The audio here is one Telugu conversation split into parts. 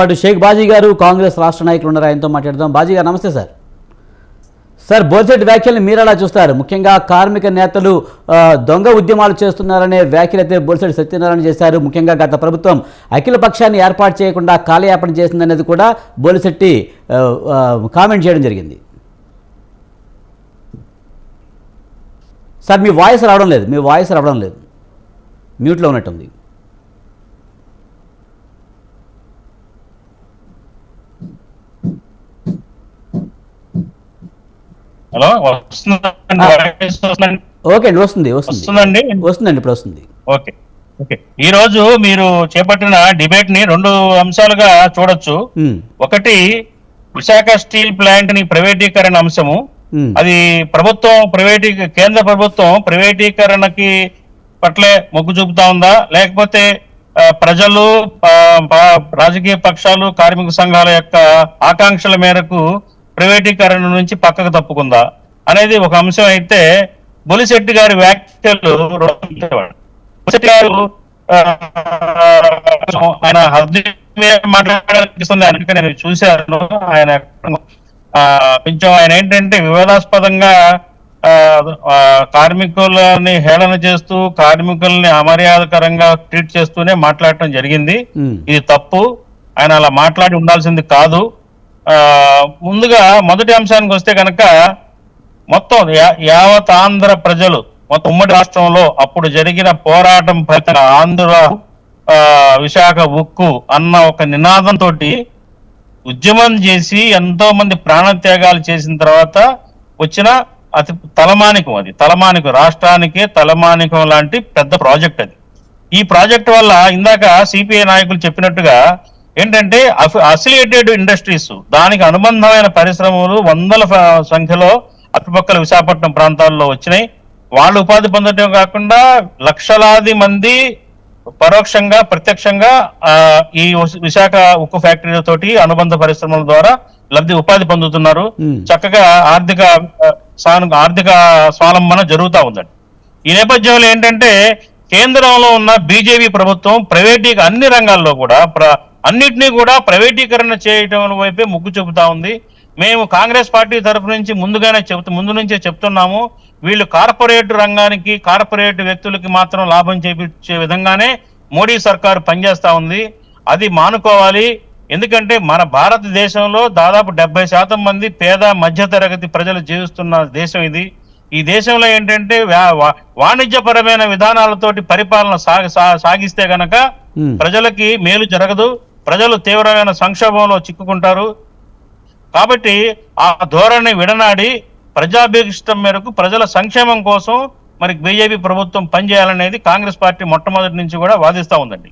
పాటు షేక్ బాజీ గారు కాంగ్రెస్ రాష్ట్ర నాయకులు ఉన్నారు. ఆయనతో మాట్లాడదాం. బాజీ గారు నమస్తే సార్. సార్ బోల్సెట్ వ్యాఖ్యలను మీరు అలా చూస్తారు? ముఖ్యంగా కార్మిక నేతలు దొంగ ఉద్యమాలు చేస్తున్నారనే వ్యాఖ్యలు అయితే బోల్సెట్ సత్యనారాయణ చేశారు. ముఖ్యంగా గత ప్రభుత్వం అఖిల పక్షాన్ని ఏర్పాటు చేయకుండా కాలయాపన చేసిందనేది కూడా బోలిశెట్టి కామెంట్ చేయడం జరిగింది. సార్ మీ వాయిస్ రావడం లేదు. మీ వాయిస్ రావడం లేదు. మ్యూట్లో ఉన్నట్టుంది. హలో వస్తుందండి ఓకే అండి వస్తుంది వస్తుంది. వస్తుందండి? వస్తుందండి ఇప్పుడు వస్తుంది. Okay okay. ఈ రోజు మీరు చేపట్టిన డిబేట్ని రెండు అంశాలుగా చూడొచ్చు. ఒకటి విశాఖ స్టీల్ ప్లాంట్ని ప్రైవేటీకరణ అంశము. అది ప్రభుత్వం ప్రైవేటీ కేంద్ర ప్రభుత్వం ప్రైవేటీకరణకి పట్లే మొగ్గు చూపుతా ఉందా? లేకపోతే ప్రజలు రాజకీయ పక్షాలు కార్మిక సంఘాల యొక్క ఆకాంక్షల మేరకు ప్రైవేటీకరణ నుంచి పక్కకు తప్పుకుందా అనేది ఒక అంశం అయితే బొలిశెట్టి గారి వ్యాఖ్యలు బొలిశెట్టి గారు ఆయన మాట్లాడాలనిపిస్తుంది అందుకే నేను చూశాను. ఆయన కొంచెం ఆయన ఏంటంటే వివాదాస్పదంగా కార్మికులని హేళన చేస్తూ కార్మికుల్ని అమర్యాదకరంగా ట్రీట్ చేస్తూనే మాట్లాడటం జరిగింది. ఇది తప్పు. ఆయన అలా మాట్లాడి ఉండాల్సింది కాదు. ముందుగా మొదటి అంశానికి వస్తే కనుక మొత్తం యావత్ ఆంధ్ర ప్రజలు మొత్తం ఉమ్మడి రాష్ట్రంలో అప్పుడు జరిగిన పోరాటం ఫలితంగా ఆంధ్ర విశాఖ ఉక్కు అన్న ఒక నినాదంతో ఉద్యమం చేసి ఎంతో మంది ప్రాణత్యాగాలు చేసిన తర్వాత వచ్చిన అతి తలమానికం అది. తలమానికం రాష్ట్రానికి తలమానికం లాంటి పెద్ద ప్రాజెక్ట్ అది. ఈ ప్రాజెక్ట్ వల్ల ఇందాక సిపిఐ నాయకులు చెప్పినట్టుగా ఏంటంటే అసిలియేటెడ్ ఇండస్ట్రీస్ దానికి అనుబంధమైన పరిశ్రమలు వందల సంఖ్యలో అటుపక్కల విశాఖపట్నం ప్రాంతాల్లో వచ్చినాయి. వాళ్ళు ఉపాధి పొందడం కాకుండా లక్షలాది మంది పరోక్షంగా ప్రత్యక్షంగా ఈ విశాఖ ఉక్కు ఫ్యాక్టరీల తోటి అనుబంధ పరిశ్రమల ద్వారా లబ్ధి ఉపాధి పొందుతున్నారు. చక్కగా ఆర్థిక ఆర్థిక స్వాలంబన జరుగుతా ఉందండి. ఈ నేపథ్యంలో ఏంటంటే కేంద్రంలో ఉన్న బీజేపీ ప్రభుత్వం ప్రైవేటీ అన్ని రంగాల్లో కూడా అన్నిటినీ కూడా ప్రైవేటీకరణ చేయటం వైపే మొగ్గు చూపుతా ఉంది. మేము కాంగ్రెస్ పార్టీ తరఫు నుంచి ముందుగానే చెబుతూ ముందు నుంచే చెప్తున్నాము. వీళ్ళు కార్పొరేట్ రంగానికి కార్పొరేట్ వ్యక్తులకి మాత్రం లాభం చేపించే విధంగానే మోడీ సర్కారు పనిచేస్తా ఉంది. అది మానుకోవాలి. ఎందుకంటే మన భారతదేశంలో దాదాపు డెబ్బై శాతం మంది పేద మధ్యతరగతి ప్రజలు జీవిస్తున్న దేశం ఇది. ఈ దేశంలో ఏంటంటే వాణిజ్యపరమైన విధానాలతోటి పరిపాలన సాగిస్తే గనక ప్రజలకి మేలు జరగదు. ప్రజలు తీవ్రమైన సంక్షోభంలో చిక్కుకుంటారు. కాబట్టి ఆ ధోరణి విడనాడి ప్రజాభీష్టం మేరకు ప్రజల సంక్షేమం కోసం మరి బీజేపీ ప్రభుత్వం పనిచేయాలనేది కాంగ్రెస్ పార్టీ మొట్టమొదటి నుంచి కూడా వాదిస్తూ ఉందండి.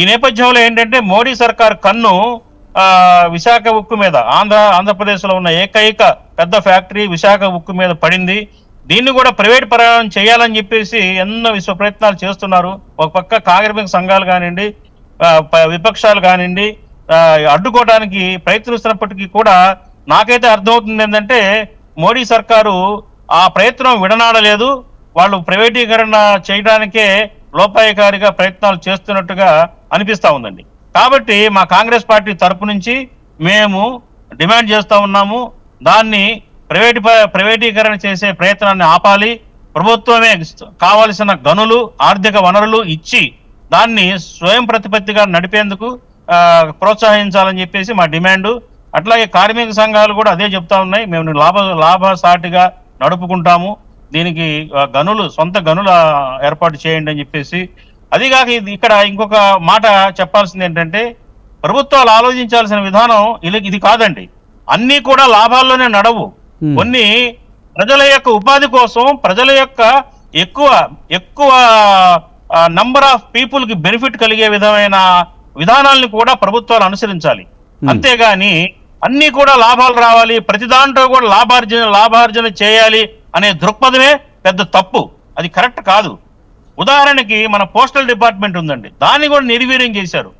ఈ నేపథ్యంలో ఏంటంటే మోడీ సర్కార్ కన్ను ఆ విశాఖ ఉక్కు మీద ఆంధ్ర ఆంధ్రప్రదేశ్లో ఉన్న ఏకైక పెద్ద ఫ్యాక్టరీ విశాఖ ఉక్కు మీద పడింది. దీన్ని కూడా ప్రైవేట్ ప్రయాణం చేయాలని చెప్పేసి ఎన్నో విశ్వ ప్రయత్నాలు చేస్తున్నారు. ఒక పక్క కార్మిక సంఘాలు కానివ్వండి విపక్షాలు కానివ్వండి అడ్డుకోవడానికి ప్రయత్నిస్తున్నప్పటికీ కూడా నాకైతే అర్థమవుతుంది ఏంటంటే మోడీ సర్కారు ఆ ప్రయత్నం విడనాడలేదు. వాళ్ళు ప్రైవేటీకరణ చేయడానికే లోపాయకారిగా ప్రయత్నాలు చేస్తున్నట్టుగా అనిపిస్తా ఉందండి. కాబట్టి మా కాంగ్రెస్ పార్టీ తరపు నుంచి మేము డిమాండ్ చేస్తూ ఉన్నాము. దాన్ని ప్రైవేట్ ప్రైవేటీకరణ చేసే ప్రయత్నాన్ని ఆపాలి. ప్రభుత్వమే కావలసిన గనులు ఆర్థిక వనరులు ఇచ్చి దాన్ని స్వయం ప్రతిపత్తిగా నడిపేందుకు ప్రోత్సహించాలని చెప్పేసి మా డిమాండ్. అట్లాగే కార్మిక సంఘాలు కూడా అదే చెప్తా ఉన్నాయి. మేము లాభ లాభసాటిగా నడుపుకుంటాము. దీనికి గనులు సొంత గనులు ఏర్పాటు చేయండి అని చెప్పేసి. అదిగాక ఇది ఇక్కడ ఇంకొక మాట చెప్పాల్సింది ఏంటంటే ప్రభుత్వాలు ఆలోచించాల్సిన విధానం ఇది- ఇది కాదండి. అన్ని కూడా లాభాల్లోనే నడవు. కొన్ని ప్రజల యొక్క ఉపాధి కోసం ప్రజల యొక్క ఎక్కువ ఎక్కువ నంబర్ ఆఫ్ పీపుల్కి బెనిఫిట్ కలిగే విధమైన విధానాలను కూడా ప్రభుత్వాలు అనుసరించాలి. Hmm. అంతేగాని అన్ని కూడా లాభాలు రావాలి ప్రతి దాంట్లో కూడా లాభార్జన లాభార్జన చేయాలి అనే దృక్పథమే పెద్ద తప్పు. అది కరెక్ట్ కాదు. ఉదాహరణకి మన పోస్టల్ డిపార్ట్మెంట్ ఉందండి. దాన్ని కూడా నిర్వీర్యం చేశారు.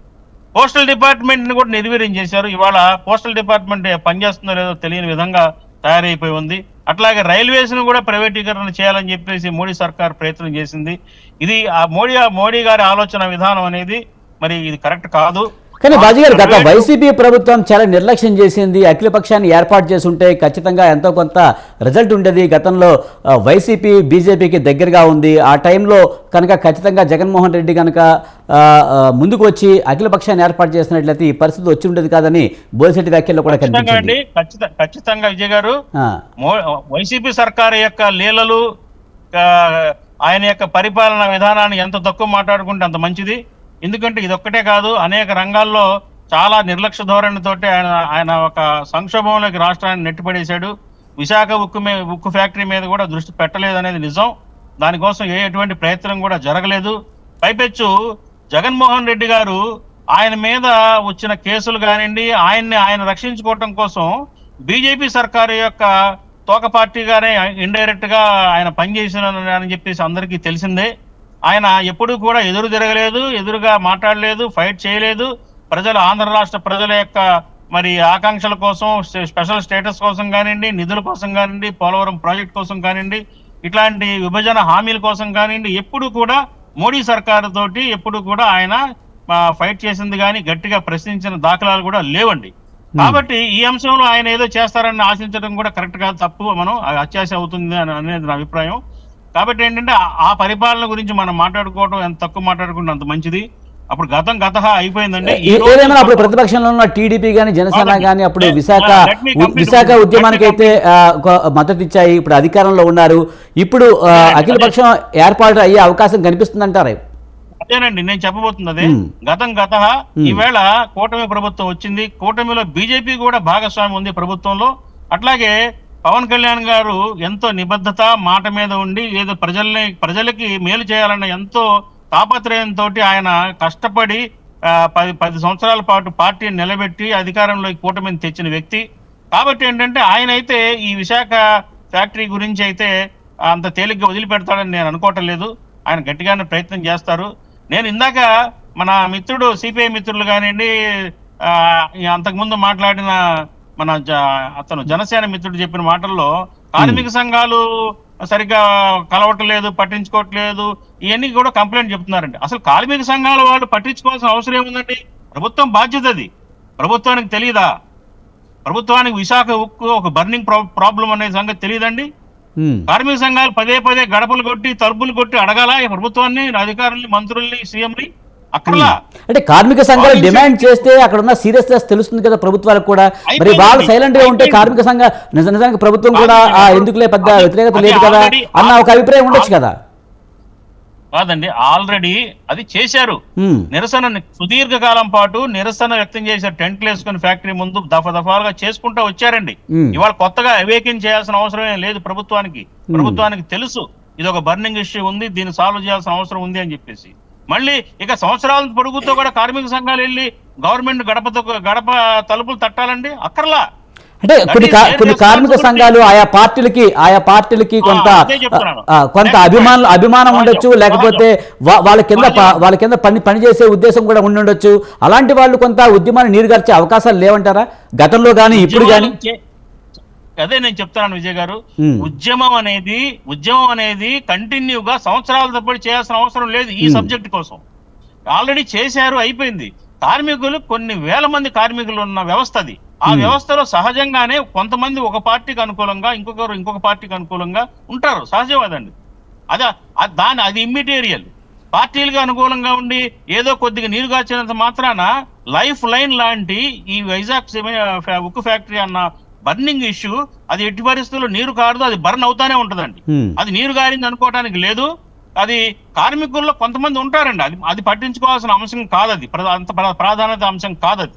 పోస్టల్ డిపార్ట్మెంట్ని కూడా నిర్వీర్యం చేశారు. ఇవాళ పోస్టల్ డిపార్ట్మెంట్ పనిచేస్తుందో లేదో తెలియని విధంగా తయారైపోయి ఉంది. అట్లాగే రైల్వేస్ను కూడా ప్రైవేటీకరణ చేయాలని చెప్పేసి మోడీ సర్కార్ ప్రయత్నం చేసింది. ఇది ఆ మోడీ మోడీ గారి ఆలోచన విధానం అనేది మరి ఇది కరెక్ట్ కాదు. కానీ బాజీ గారు గత వైసీపీ ప్రభుత్వం చాలా నిర్లక్ష్యం చేసింది అఖిల పక్షాన్ని ఏర్పాటు చేసి ఉంటే ఖచ్చితంగా ఎంతో కొంత రిజల్ట్ ఉండేది. గతంలో వైసీపీ బీజేపీకి దగ్గరగా ఉంది. ఆ టైంలో కనుక ఖచ్చితంగా జగన్మోహన్ రెడ్డి కనుక ముందుకు వచ్చి అఖిల పక్షాన్ని ఏర్పాటు చేసినట్లయితే ఈ పరిస్థితి వచ్చి ఉండేది కాదని బోల్శెట్టి వ్యాఖ్యల్లో కూడా ఖచ్చితంగా కనిపించింది. విజయ్ గారు వైసీపీ సర్కారు యొక్క లీలలు ఆయన యొక్క పరిపాలన విధానాన్ని ఎంత తక్కువ మాట్లాడుకుంటే అంత మంచిది. ఎందుకంటే ఇది ఒక్కటే కాదు అనేక రంగాల్లో చాలా నిర్లక్ష్య ధోరణితోటి ఆయన ఆయన ఒక సంక్షోభంలోకి రాష్ట్రాన్ని నెట్టిపడేశాడు. విశాఖ ఉక్కు మే ఉక్కు ఫ్యాక్టరీ మీద కూడా దృష్టి పెట్టలేదు అనేది నిజం. దానికోసం ఏ ఎటువంటి ప్రయత్నం కూడా జరగలేదు. పైపెచ్చు జగన్మోహన్ రెడ్డి గారు ఆయన మీద వచ్చిన కేసులు కానివ్వండి ఆయన్ని ఆయన రక్షించుకోవటం కోసం బీజేపీ సర్కారు యొక్క తోక పార్టీగానే ఇండైరెక్ట్గా ఆయన పనిచేసిన అని చెప్పేసి అందరికీ తెలిసిందే. ఆయన ఎప్పుడూ కూడా ఎదురు తిరగలేదు ఎదురుగా మాట్లాడలేదు ఫైట్ చేయలేదు. ప్రజలు ఆంధ్ర రాష్ట్ర ప్రజల యొక్క మరి ఆకాంక్షల కోసం స్పె- స్పెషల్ స్టేటస్ కోసం కానివ్వండి నిధుల కోసం కానివ్వండి పోలవరం ప్రాజెక్ట్ కోసం కానివ్వండి ఇట్లాంటి విభజన హామీల కోసం కానివ్వండి ఎప్పుడు కూడా మోడీ సర్కారు తోటి ఎప్పుడు కూడా ఆయన ఫైట్ చేసింది కానీ గట్టిగా ప్రశ్నించిన దాఖలాలు కూడా లేవండి. కాబట్టి ఈ అంశంలో ఆయన ఏదో చేస్తారని ఆశించడం కూడా కరెక్ట్ కాదు తప్పు మనం అత్యాశ అవుతుంది అని అనేది నా అభిప్రాయం. కాబట్టి ఏంటంటే ఆ- పరిపాలన గురించి మనం మాట్లాడుకోవడం ఎంత తక్కువ మాట్లాడుకుంటే అంత మంచిది. అప్పుడు గతం గత అయిపోయిందండి. ఈ ఏ- రోజు ఏదేమైనా అప్పుడు ప్రతిపక్షంలో ఉన్న టీడీపీ కానీ జనసేన. కానీ అప్పుడు విశాఖ విశాఖ ఉద్యమానికి అయితే మద్దతు ఇచ్చాయి. ఇప్పుడు అధికారంలో ఉన్నారు. ఇప్పుడు అఖిల. పక్షం ఏర్పాటు అయ్యే అవకాశం కనిపిస్తుందంటారా? అదేనండి నేను చెప్పబోతుంది అదే. గతం గత. ఈవేళ కూటమి ప్రభుత్వం వచ్చింది. కూటమిలో బీజేపీ కూడా భాగస్వామి ఉంది ప్రభుత్వంలో. అట్లాగే పవన్ కళ్యాణ్ గారు ఎంతో నిబద్ధత మాట మీద ఉండి ఏదో ప్రజల్ని ప్రజలకి మేలు చేయాలన్న ఎంతో తాపత్రయంతో ఆయన కష్టపడి పది పది సంవత్సరాల పాటు పార్టీని నిలబెట్టి అధికారంలోకి కూటమిని తెచ్చిన వ్యక్తి. కాబట్టి ఏంటంటే ఆయన అయితే ఈ విశాఖ ఫ్యాక్టరీ గురించి అయితే అంత తేలిగ్గా వదిలిపెడతాడని నేను అనుకోవటం లేదు. ఆయన గట్టిగానే ప్రయత్నం చేస్తారు. నేను ఇందాక మన మిత్రుడు సిపిఐ మిత్రులు కానివ్వండి అంతకుముందు మాట్లాడిన మన జ- అతను జనసేన మిత్రుడు చెప్పిన మాటల్లో కార్మిక సంఘాలు సరిగ్గా కలవట్లేదు పట్టించుకోవట్లేదు ఇవన్నీ కూడా కంప్లైంట్ చెప్తున్నారండి. అసలు కార్మిక సంఘాల వాళ్ళు పట్టించుకోవాల్సిన అవసరం ఏముందండి? ప్రభుత్వం బాధ్యత అది. ప్రభుత్వానికి తెలియదా ప్రభుత్వానికి విశాఖ ఉక్కు ఒక బర్నింగ్ ప్రాబ్లం అనే సంగతి తెలియదండి. కార్మిక సంఘాలు పదే పదే గడపలు కొట్టి తలుపులు కొట్టి అడగాలా ప్రభుత్వాన్ని అధికారుల్ని మంత్రుల్ని సీఎంని? అక్కర్లా అంటే కార్మిక సంఘాలు డిమాండ్ చేస్తే అక్కడ ఉన్న సీరియస్నెస్ తెలుస్తుంది కదా ప్రభుత్వాలకు కూడా. మరి. వాళ్ళు సైలెంట్గా ఉంటే. కార్మిక సంఘ నిజ నిజానికి ప్రభుత్వం కూడా ఎందుకులే పెద్ద వ్యతిరేకత లేదు కదా అన్న ఒక అభిప్రాయం ఉండొచ్చు కదా. కాదండి ఆల్రెడీ అది చేశారు. ఉమ్. నిరసన సుదీర్ఘకాలం పాటు నిరసన వ్యక్తం చేశారు. టెంట్లు వేసుకుని ఫ్యాక్టరీ ముందు దఫ దఫాలుగా చేసుకుంటూ వచ్చారండి. మ్మ్. ఇవాళ కొత్తగా అవేకిన్ చేయాల్సిన అవసరం ఏం లేదు ప్రభుత్వానికి. ప్రభుత్వానికి తెలుసు. ఇది ఒక బర్నింగ్ ఇష్యూ ఉంది దీన్ని సాల్వ్ చేయాల్సిన అవసరం ఉంది అని చెప్పేసి. మళ్ళీ ఇక సంవత్సరాల పొడుగుతో కూడా కార్మిక సంఘాలు వెళ్ళి గవర్నమెంట్ గడపతో గడప తలుపులు తట్టాలండి? అక్కర్లా. అంటే కొన్ని కొన్ని కార్మిక. సంఘాలు ఆయా పార్టీలకి ఆయా పార్టీలకి కొంత కొంత Next, అభిమానం ఉండొచ్చు లేకపోతే వాళ్ళ కింద. వాళ్ళ కింద పని పనిచేసే ఉద్దేశం కూడా ఉండి ఉండొచ్చు. అలాంటి వాళ్ళు కొంత ఉద్యమాన్ని నీరుగార్చే అవకాశాలు లేవంటారా? గతంలో కానీ ఇప్పుడు కానీ అదే నేను చెప్తాను విజయ్ గారు. ఉద్యమం అనేది ఉద్యమం అనేది కంటిన్యూగా సంవత్సరాల తప్పటి చేయాల్సిన అవసరం లేదు ఈ. సబ్జెక్ట్ కోసం. ఆల్రెడీ చేశారు అయిపోయింది. కార్మికులు కొన్ని వేల మంది కార్మికులు ఉన్న వ్యవస్థ అది. ఆ. వ్యవస్థలో సహజంగానే కొంతమంది ఒక పార్టీకి అనుకూలంగా ఇంకొకరు ఇంకొక పార్టీకి అనుకూలంగా ఉంటారు. సహజం అదండి అదే దాని అది ఇమ్మిటేరియల్ పార్టీలకు అనుకూలంగా ఉండి ఏదో కొద్దిగా నీరు కాచినంత మాత్రాన లైఫ్ లైన్ లాంటి ఈ వైజాగ్ ఉక్కు ఫ్యాక్టరీ అన్న బర్నింగ్ ఇష్యూ అది ఎట్టి పరిస్థితుల్లో నీరు కారదు అది బర్న్ అవుతానే ఉంటదండి. అది నీరు గారింది అనుకోవడానికి లేదు. అది కార్మికుల్లో కొంతమంది ఉంటారండి. అది అది పట్టించుకోవాల్సిన అంశం కాదు అది అంత ప్రా- ప్రాధాన్యత అంశం కాదు అది.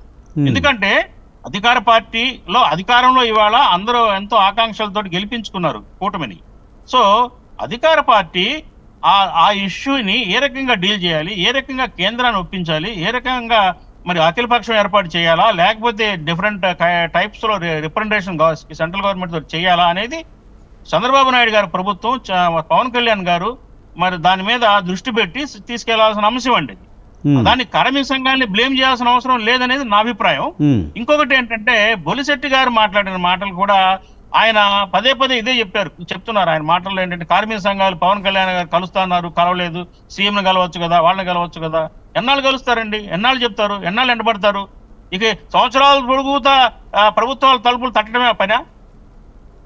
ఎందుకంటే అధికార పార్టీలో అధికారంలో ఇవాళ అందరూ ఎంతో ఆకాంక్షలతో గెలిపించుకున్నారు కూటమిని. సో అధికార పార్టీ ఆ ఆ ఇష్యూని ఏ రకంగా డీల్ చేయాలి? ఏ రకంగా కేంద్రాన్ని ఒప్పించాలి? ఏ రకంగా మరి అఖిల పక్షం ఏర్పాటు చేయాలా? లేకపోతే డిఫరెంట్ టైప్స్లో రిప్రజెంటేషన్ సెంట్రల్ గవర్నమెంట్తో చేయాలా అనేది చంద్రబాబు నాయుడు గారి ప్రభుత్వం పవన్ కళ్యాణ్ గారు మరి దాని మీద దృష్టి పెట్టి తీసుకెళ్ళాల్సిన అంశం అండి. దాన్ని కార్మిక సంఘాన్ని బ్లేమ్ చేయాల్సిన అవసరం లేదనేది నా అభిప్రాయం. ఇంకొకటి ఏంటంటే బొలిశెట్టి గారు మాట్లాడిన మాటలు కూడా ఆయన పదే పదే ఇదే చెప్పారు చెప్తున్నారు. ఆయన మాటల్లో ఏంటంటే కార్మిక సంఘాలు పవన్ కళ్యాణ్ గారు కలుస్తున్నారు కలవలేదు. సీఎం కలవచ్చు కదా వాళ్ళని కలవచ్చు కదా. ఎన్నాళ్ళు కలుస్తారండి? ఎన్నాళ్ళు చెప్తారు? ఎన్నాళ్ళు ఎండబడతారు? ఇక సంవత్సరాల పొడుగుతా ప్రభుత్వాల తలుపులు తట్టడమే పనా?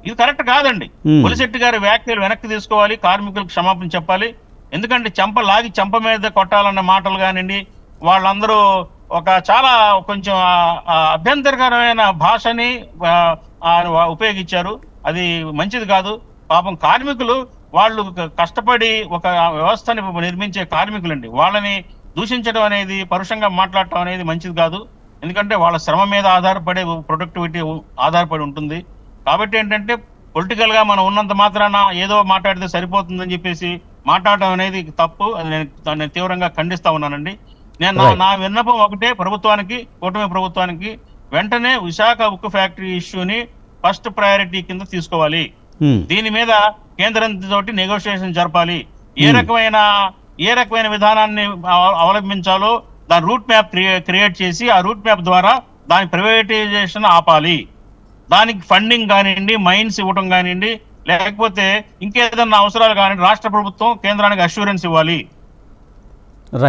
ఇది కరెక్ట్ కాదండి. పులిశెట్టి గారి వ్యాఖ్యలు వెనక్కి తీసుకోవాలి కార్మికులకు క్షమాపణ చెప్పాలి. ఎందుకంటే చెంప లాగి చెంప మీద కొట్టాలన్న మాటలు కానివ్వండి వాళ్ళందరూ ఒక చాలా కొంచెం అభ్యంతరకరమైన భాషని ఉపయోగించారు. అది మంచిది కాదు. పాపం కార్మికులు వాళ్ళు కష్టపడి ఒక వ్యవస్థని నిర్మించే కార్మికులండి. వాళ్ళని దూషించడం అనేది పరుషంగా మాట్లాడటం అనేది మంచిది కాదు. ఎందుకంటే వాళ్ళ శ్రమ మీద ఆధారపడే ప్రొడక్టివిటీ ఆధారపడి ఉంటుంది. కాబట్టి ఏంటంటే పొలిటికల్గా మనం ఉన్నంత మాత్రాన ఏదో మాట్లాడితే సరిపోతుందని చెప్పేసి మాట్లాడటం అనేది తప్పు. అది నేను దాన్ని తీవ్రంగా ఖండిస్తా ఉన్నానండి. నేను నా- విన్నపం ఒకటే ప్రభుత్వానికి కూటమి ప్రభుత్వానికి వెంటనే విశాఖ ఉక్కు ఫ్యాక్టరీ ఇష్యూని ఫస్ట్ ప్రయారిటీ కింద తీసుకోవాలి. ఉమ్, దీని మీద కేంద్రం తోటి నెగోషియేషన్ జరపాలి. ఏ Hmm. రకమైన ఏ రకమైన విధానాన్ని అవ- అవలంబించాలో దాని రూట్ మ్యాప్ క్రియేట్ చేసి ఆ రూట్ మ్యాప్ ద్వారా దాని ప్రైవేటైజేషన్ ఆపాలి. దానికి ఫండింగ్ కానివ్వండి మైన్స్ ఇవ్వటం కానివ్వండి లేకపోతే ఇంకేదన్నా అవసరాలు కానివ్వండి రాష్ట్ర ప్రభుత్వం కేంద్రానికి అష్యూరెన్స్ ఇవ్వాలి.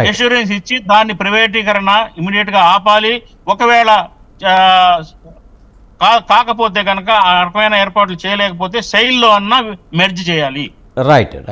అష్యూరెన్స్ ఇచ్చి దాన్ని ప్రైవేటీకరణ ఇమీడియట్గా ఆపాలి. ఒకవేళ కాకపోతే కనుక ఆ రకమైన ఏర్పాట్లు చేయలేకపోతే శైల్లో అన్న మెర్జ్ చేయాలి. Right right